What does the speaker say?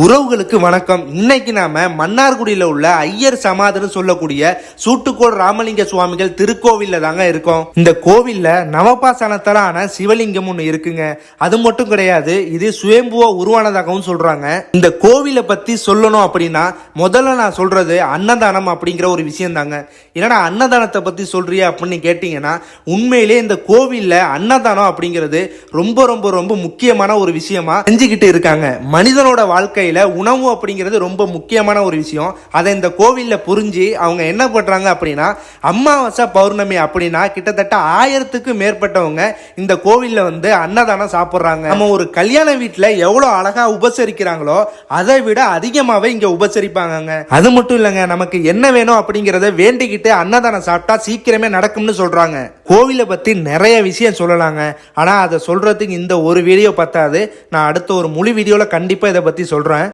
உறவுகளுக்கு வணக்கம். இன்னைக்கு நாம மன்னார்குடியில உள்ள ஐயர் சமாதின்னு சொல்லக்கூடிய சூட்டுக்கோள் ராமலிங்க சுவாமிகள் திருக்கோவில்ல தாங்க இருக்கோம். இந்த கோவில்ல நவபாசனத்தாலான சிவலிங்கம் ஒண்ணு இருக்குங்க. அது மட்டும் கிடையாது இது சுயம்புவா உருவானதாகவும் சொல்றாங்க. இந்த கோவிலை பத்தி சொல்லணும் அப்படின்னா முதல்ல நான் சொல்றது அன்னதானம் அப்படிங்கிற ஒரு விஷயம் தாங்க என்னடா அன்னதானத்தை பத்தி சொல்றியா அப்படின்னு கேட்டீங்கன்னா உண்மையிலே இந்த கோவில்ல அன்னதானம் அப்படிங்கிறது ரொம்ப ரொம்ப ரொம்ப முக்கியமான ஒரு விஷயமா செஞ்சுக்கிட்டு இருக்காங்க. மனிதனோட வாழ்க்கை வாழ்க்கையில் உணவு அப்படிங்கிறது ரொம்ப முக்கியமான ஒரு விஷயம். அதை இந்த கோவில்ல புரிஞ்சு அவங்க என்ன பண்றாங்க அப்படின்னா அமாவாசை பௌர்ணமி அப்படின்னா கிட்டத்தட்ட ஆயிரத்துக்கு மேற்பட்டவங்க இந்த கோவில்ல வந்து அன்னதானம் சாப்பிடுறாங்க. நம்ம ஒரு கல்யாண வீட்டில் எவ்வளவு அழகா உபசரிக்கிறாங்களோ அதை விட அதிகமாவே இங்க உபசரிப்பாங்கங்க. அது மட்டும் இல்லைங்க நமக்கு என்ன வேணும் அப்படிங்கறத வேண்டிக்கிட்டு அன்னதானம் சாப்பிட்டா சீக்கிரமே நடக்கும்னு சொல்றாங்க. கோவிலை பத்தி நிறைய விஷயம் சொல்லலாங்க. ஆனா அதை சொல்றதுக்கு இந்த ஒரு வீடியோ பத்தாது. நான் அடுத்த ஒரு முழு வீடியோவில் கண்டிப்பா இதை பத்தி சொல்றேன்.